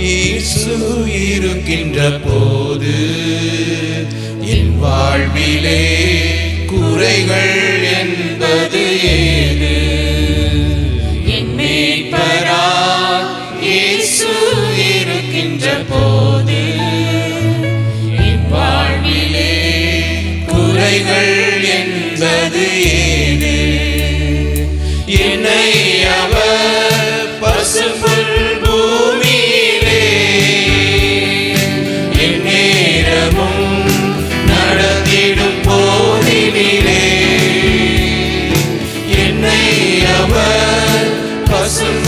இயேசு இருக்கின்ற போது என் வாழ்விலே குறைகள் என்பது ஏது? என் மீட்பரா இயேசு இருக்கின்ற போது என் குறைகள் Amen. Bless